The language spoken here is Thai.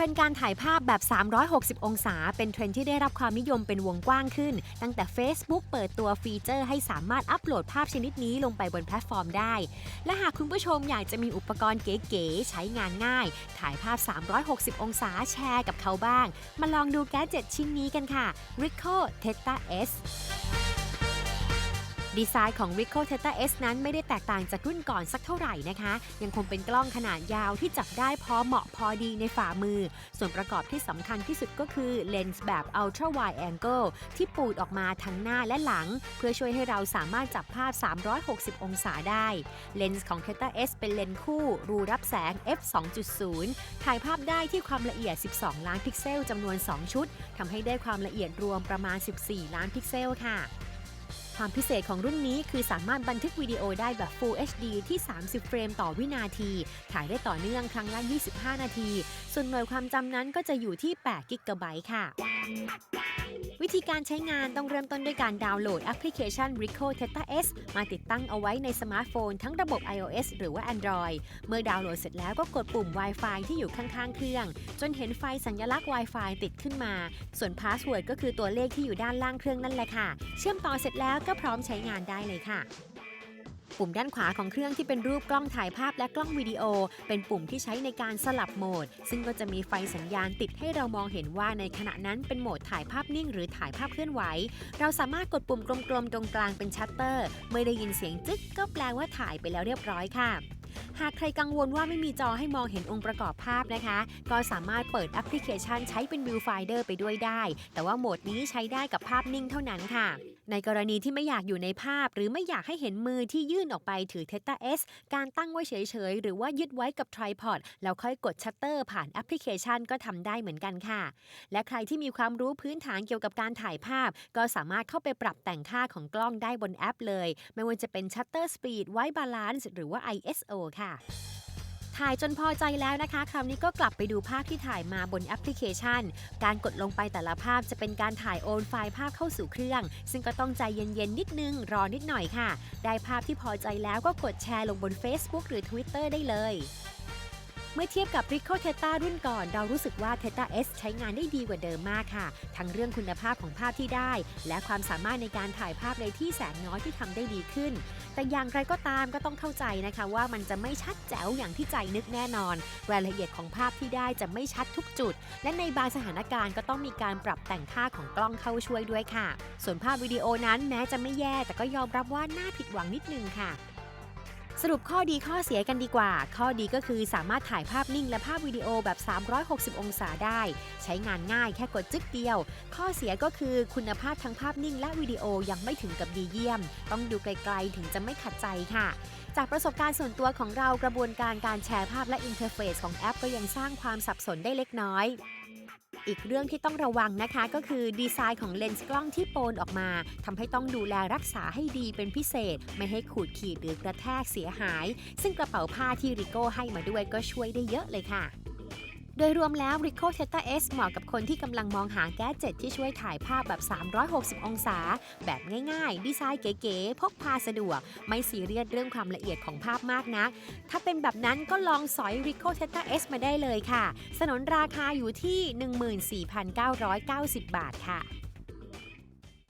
ทรนด์การถ่ายภาพแบบ 360 องศา เป็นเทรนด์ที่ได้รับความนิยมเป็นวงกว้างขึ้น ตั้งแต่ Facebook เปิดตัวฟีเจอร์ให้สามารถอัปโหลดภาพชนิดนี้ลงไปบนแพลตฟอร์มได้ และหากคุณผู้ชมอยากจะมีอุปกรณ์เก๋ๆ ใช้งานง่าย ถ่ายภาพ 360 องศาแชร์กับเขาบ้าง มาลองดูแกดเจ็ตชิ้นนี้กันค่ะ Ricoh Theta S ดีไซน์ของ r i c o t e t a S นั้นไม่ได้แตกต่างจากรุ่นก่อนสักเท่าไหร่นะคะ ยังคงเป็นกล้องขนาดยาวที่จับได้พอเหมาะพอดีในฝ่ามือ ส่วนประกอบที่สำคัญที่สุดก็คือเลนส์แบบ Ultra Wide Angle ที่ปูดออกมาทั้งหน้าและหลัง เพื่อช่วยให้เราสามารถจับภาพ 360 องศาได้ เลนส์ของ t e t a S เป็นเลนส์คู่ รูรับแสง f 2.0 ถ่ายภาพได้ที่ความละเอียด 12 ล้านพิกเซลจำนวน 2 ชุดทำให้ได้ความละเอียดรวมประมาณ 14 ล้านพิกเซลค่ะ ความพิเศษของรุ่นนี้คือสามารถบันทึกวิดีโอได้แบบ Full HD ที่ 30 เฟรมต่อวินาที ถ่ายได้ต่อเนื่องครั้งละ 25 นาที ส่วนหน่วยความจำนั้นก็จะอยู่ที่8กิกะไบต์ค่ะ วิธีการใช้งานต้องเริ่มต้นด้วยการดาวน์โหลดแอปพลิเคชัน Ricoh Theta S มาติดตั้งเอาไว้ในสมาร์ทโฟนทั้งระบบ iOS หรือว่า Android เมื่อดาวน์โหลดเสร็จแล้วก็กดปุ่ม Wi-Fi ที่อยู่ข้างๆ เครื่อง จนเห็นไฟสัญลักษณ์ Wi-Fi ติดขึ้นมา ส่วนพาสเวิร์ดก็คือตัวเลขที่อยู่ด้านล่างเครื่องนั่นแหละค่ะ เชื่อมต่อเสร็จแล้วก็พร้อมใช้งานได้เลยค่ะ ปุ่มด้านขวาของเครื่องที่เป็นรูปกล้องถ่ายภาพและกล้องวิดีโอ เป็นปุ่มที่ใช้ในการสลับโหมด ซึ่งก็จะมีไฟสัญญาณติดให้เรามองเห็นว่าในขณะนั้นเป็นโหมดถ่ายภาพนิ่ง หรือถ่ายภาพเคลื่อนไหว เราสามารถกดปุ่มกลมๆตรงกลางเป็นชัตเตอร์เมื่อได้ยินเสียงจึ๊กก็แปลว่าถ่ายไปแล้วเรียบร้อยค่ะหากใครกังวลว่าไม่มีจอให้มองเห็นองค์ประกอบภาพนะคะ ก็สามารถเปิดแอปพลิเคชันใช้เป็น Viewfinder ไปด้วยได้ แต่ว่าโหมดนี้ใช้ได้กับภาพนิ่งเท่านั้นค่ะ ในกรณีที่ไม่อยากอยู่ในภาพ หรือไม่อยากให้เห็นมือที่ยื่นออกไปถือ Theta S การตั้งไว้เฉยๆ หรือว่ายึดไว้กับ tripod แล้วค่อยกดชัตเตอร์ผ่านแอปพลิเคชันก็ทำได้เหมือนกันค่ะ และใครที่มีความรู้พื้นฐานเกี่ยวกับการถ่ายภาพ ก็สามารถเข้าไปปรับแต่งค่าของกล้องได้บนแอปเลย ไม่ว่าจะเป็นชัตเตอร์สปีดไว้บาลานซ์หรือว่า ISO ค่ะ ถ่ายจนพอใจแล้วนะคะ คราวนี้ก็กลับไปดูภาพที่ถ่ายมาบนแอปพลิเคชัน การกดลงไปแต่ละภาพจะเป็นการถ่ายโอนไฟล์ภาพเข้าสู่เครื่อง ซึ่งก็ต้องใจเย็นๆนิดนึง รอนิดหน่อยค่ะ ได้ภาพที่พอใจแล้วก็กดแชร์ลงบน Facebook หรือ Twitter ได้เลย เมื่อเทียบกับ r i c o t e t a รุ่นก่อน เรารู้สึกว่า Theta S ใช้งานได้ดีกว่าเดิมมากค่ะ ทั้งเรื่องคุณภาพของภาพที่ได้ และความสามารถในการถ่ายภาพในที่แสงน้อยที่ทำได้ดีขึ้น แต่อย่างไรก็ตามก็ต้องเข้าใจนะคะว่ามันจะไม่ชัดแจ๋วอย่างที่ใจนึกแน่นอน รายละเอียดของภาพที่ได้จะไม่ชัดทุกจุด และในบางสถานการณ์ก็ต้องมีการปรับแต่งค่าของกล้องเข้าช่วยด้วยค่ะ ส่วนภาพวิดีโอนั้นแม้จะไม่แย่ แต่ก็ยอมรับว่าน่าผิดหวังนิดนึงค่ะ สรุปข้อดีข้อเสียกันดีกว่า ข้อดีก็คือสามารถถ่ายภาพนิ่งและภาพวิดีโอแบบ 360 องศาได้ ใช้งานง่ายแค่กดจึ๊กเดียว ข้อเสียก็คือคุณภาพทั้งภาพนิ่งและวิดีโอยังไม่ถึงกับดีเยี่ยม ต้องดูไกลๆถึงจะไม่ขัดใจค่ะ จากประสบการณ์ส่วนตัวของเรากระบวนการการแชร์ภาพและอินเทอร์เฟซของแอปก็ยังสร้างความสับสนได้เล็กน้อย อีกเรื่องที่ต้องระวังนะคะก็คือดีไซน์ของเลนส์กล้องที่โปนออกมาทำให้ต้องดูแลรักษาให้ดีเป็นพิเศษ ไม่ให้ขูดขีดหรือกระแทกเสียหาย ซึ่งกระเป๋าผ้าที่ริโก้ให้มาด้วยก็ช่วยได้เยอะเลยค่ะ โดยรวมแล้ว Ricoh Theta S เหมาะกับคนที่กำลังมองหาแก๊สเจ็ตที่ช่วยถ่ายภาพแบบ 360 องศา แบบง่ายๆ ดีไซน์เก๋ๆ พกพาสะดวก ไม่ซีเรียสเรื่องความละเอียดของภาพมากนักถ้าเป็นแบบนั้นก็ลองสอย Ricoh Theta S มาได้เลยค่ะ สนนราคาอยู่ที่ 14,990 บาทค่ะ